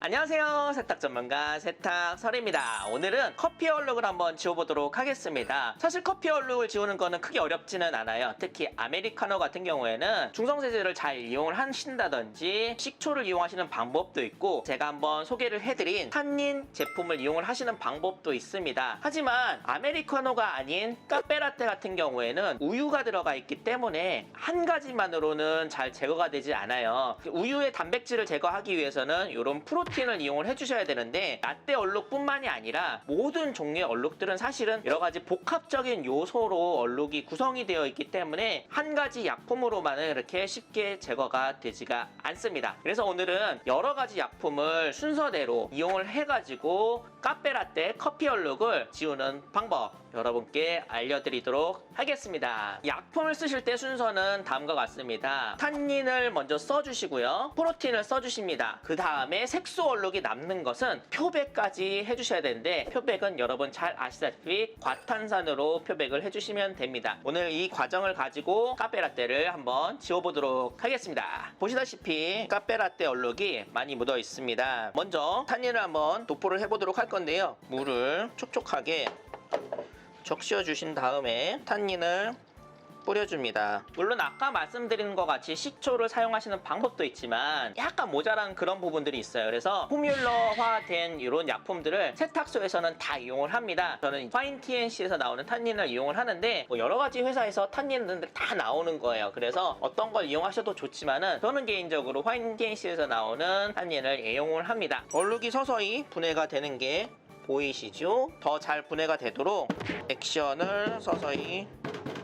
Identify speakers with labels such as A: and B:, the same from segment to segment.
A: 안녕하세요. 세탁 전문가 세탁설입니다. 오늘은 커피 얼룩을 한번 지워보도록 하겠습니다. 사실 커피 얼룩을 지우는 거는 크게 어렵지는 않아요. 특히 아메리카노 같은 경우에는 중성세제를 잘 이용을 하신다든지 식초를 이용하시는 방법도 있고 제가 한번 소개를 해드린 탄닌 제품을 이용을 하시는 방법도 있습니다. 하지만 아메리카노가 아닌 카페라떼 같은 경우에는 우유가 들어가 있기 때문에 한 가지만으로는 잘 제거가 되지 않아요. 우유의 단백질을 제거하기 위해서는 이런 프로 틴을 이용을 해주셔야 되는데 라떼 얼룩뿐만이 아니라 모든 종류의 얼룩들은 사실은 여러 가지 복합적인 요소로 얼룩이 구성이 되어 있기 때문에 한 가지 약품으로만은 이렇게 쉽게 제거가 되지가 않습니다. 그래서 오늘은 여러 가지 약품을 순서대로 이용을 해가지고 카페라떼 커피 얼룩을 지우는 방법 여러분께 알려드리도록 하겠습니다. 약품을 쓰실 때 순서는 다음과 같습니다. 탄닌을 먼저 써주시고요. 프로틴을 써주십니다. 그 다음에 색소 얼룩이 남는 것은 표백까지 해주셔야 되는데 표백은 여러분 잘 아시다시피 과탄산으로 표백을 해주시면 됩니다. 오늘 이 과정을 가지고 카페라떼를 한번 지워보도록 하겠습니다. 보시다시피 카페라떼 얼룩이 많이 묻어 있습니다. 먼저 탄닌을 한번 도포를 해보도록 할 건데요. 물을 촉촉하게 적셔 주신 다음에 탄닌을 뿌려줍니다. 물론 아까 말씀드린 것 같이 식초를 사용하시는 방법도 있지만 약간 모자란 그런 부분들이 있어요. 그래서 포뮬러화된 이런 약품들을 세탁소에서는 다 이용을 합니다. 저는 파인 TNC에서 나오는 탄닌을 이용을 하는데 뭐 여러 가지 회사에서 탄닌들 다 나오는 거예요. 그래서 어떤 걸 이용하셔도 좋지만은 저는 개인적으로 파인 TNC에서 나오는 탄닌을 애용을 합니다. 얼룩이 서서히 분해가 되는 게 보이시죠? 더 잘 분해가 되도록 액션을 서서히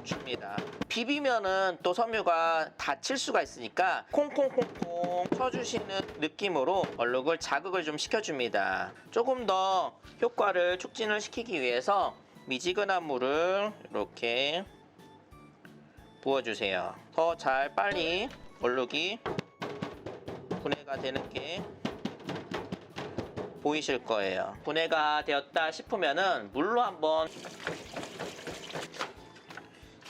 A: 줍니다. 비비면은 또 섬유가 다칠 수가 있으니까 콩콩콩콩 쳐주시는 느낌으로 얼룩을 자극을 좀 시켜줍니다. 조금 더 효과를 촉진을 시키기 위해서 미지근한 물을 이렇게 부어주세요. 더 잘 빨리 얼룩이 분해가 되는 게 보이실 거예요. 분해가 되었다 싶으면은 물로 한번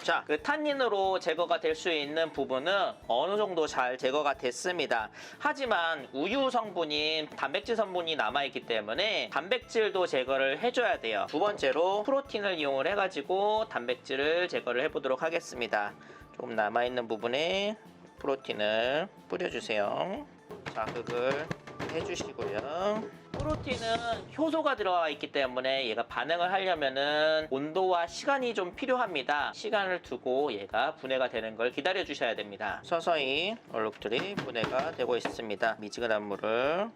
A: 자, 그 탄닌으로 제거가 될 수 있는 부분은 어느 정도 잘 제거가 됐습니다. 하지만 우유 성분인 단백질 성분이 남아있기 때문에 단백질도 제거를 해줘야 돼요. 두 번째로 프로틴을 이용을 해가지고 단백질을 제거를 해보도록 하겠습니다. 조금 남아있는 부분에 프로틴을 뿌려주세요. 자극을 해주시고요. 프로틴은 효소가 들어가 있기 때문에 얘가 반응을 하려면은 온도와 시간이 좀 필요합니다. 시간을 두고 얘가 분해가 되는 걸 기다려 주셔야 됩니다. 서서히 얼룩들이 분해가 되고 있습니다. 미지근한 물을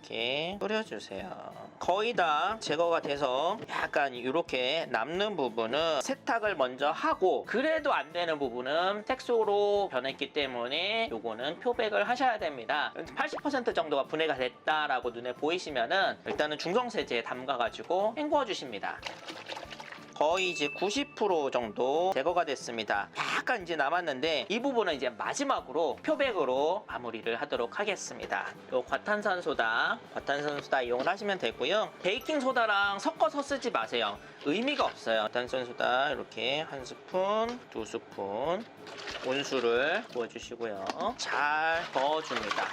A: 이렇게 뿌려주세요. 거의 다 제거가 돼서 약간 이렇게 남는 부분은 세탁을 먼저 하고 그래도 안 되는 부분은 색소로 변했기 때문에 요거는 표백을 하셔야 됩니다. 80% 정도가 분해가 됐다라고 눈에 보이시면은 일단은 중성세제에 담가가지고 헹궈 주십니다. 거의 이제 90% 정도 제거가 됐습니다. 약간 이제 남았는데 이 부분은 이제 마지막으로 표백으로 마무리를 하도록 하겠습니다. 요 과탄산소다, 과탄산소다 이용을 하시면 되고요. 베이킹소다랑 섞어서 쓰지 마세요. 의미가 없어요. 과탄산소다 이렇게 한 스푼, 두 스푼 온수를 부어주시고요. 잘 저어줍니다.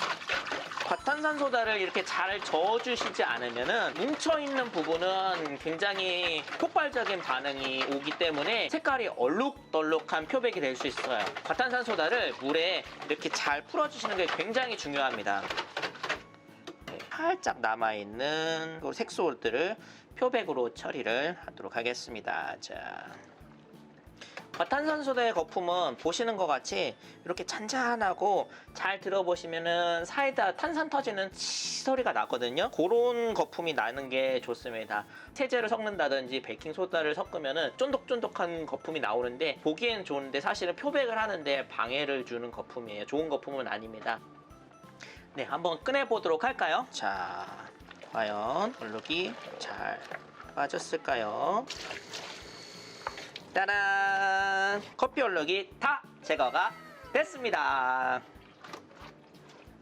A: 과탄산소다를 이렇게 잘 저어주시지 않으면은 뭉쳐있는 부분은 굉장히 폭발적인 반응이 오기 때문에 색깔이 얼룩덜룩한 표백이 될 수 있어요. 과탄산소다를 물에 이렇게 잘 풀어주시는 게 굉장히 중요합니다. 네, 살짝 남아있는 그 색소들을 표백으로 처리를 하도록 하겠습니다. 자. 과탄산소다의 거품은 보시는 것 같이 이렇게 잔잔하고 잘 들어보시면은 사이다 탄산 터지는 치 소리가 나거든요. 그런 거품이 나는 게 좋습니다. 세제를 섞는다든지 베이킹 소다를 섞으면은 쫀득쫀득한 거품이 나오는데 보기엔 좋은데 사실은 표백을 하는데 방해를 주는 거품이에요. 좋은 거품은 아닙니다. 네, 한번 꺼내 보도록 할까요? 자, 과연 얼룩이 잘 빠졌을까요? 짜란! 커피 얼룩이 다 제거가 됐습니다.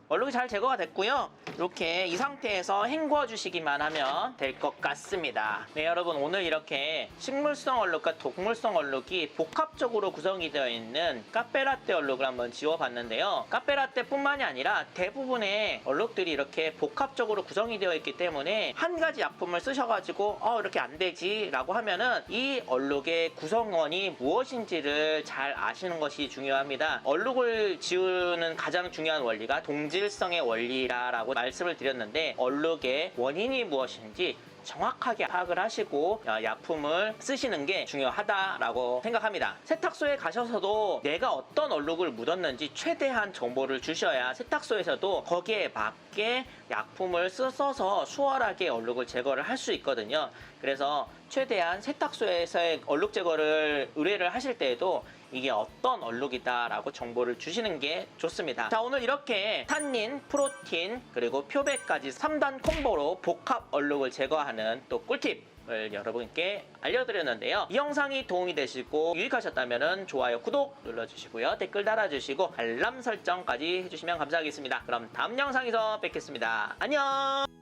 A: 얼룩이 잘 제거가 됐고요. 이렇게 이 상태에서 헹궈 주시기만 하면 될 것 같습니다. 네, 여러분 오늘 이렇게 식물성 얼룩과 동물성 얼룩이 복합적으로 구성이 되어 있는 카페라떼 얼룩을 한번 지워봤는데요. 카페라떼 뿐만이 아니라 대부분의 얼룩들이 이렇게 복합적으로 구성이 되어 있기 때문에 한 가지 약품을 쓰셔가지고 어 이렇게 안 되지 라고 하면은 이 얼룩의 구성원이 무엇인지를 잘 아시는 것이 중요합니다. 얼룩을 지우는 가장 중요한 원리가 동질성의 원리라고 말씀을 드렸는데 얼룩의 원인이 무엇인지 정확하게 파악을 하시고 어, 약품을 쓰시는 게 중요하다라고 생각합니다. 세탁소에 가셔서도 내가 어떤 얼룩을 묻었는지 최대한 정보를 주셔야 세탁소에서도 거기에 맞게 약품을 쓰- 써서 수월하게 얼룩을 제거를 할 수 있거든요. 그래서 최대한 세탁소에서의 얼룩 제거를 의뢰를 하실 때에도 이게 어떤 얼룩이다라고 정보를 주시는 게 좋습니다. 자, 오늘 이렇게 탄닌, 프로틴, 그리고 표백까지 3단 콤보로 복합 얼룩을 제거하는 또 꿀팁 을 여러분께 알려드렸는데요. 이 영상이 도움이 되시고 유익하셨다면 좋아요, 구독 눌러주시고요. 댓글 달아주시고 알람 설정까지 해주시면 감사하겠습니다. 그럼 다음 영상에서 뵙겠습니다. 안녕!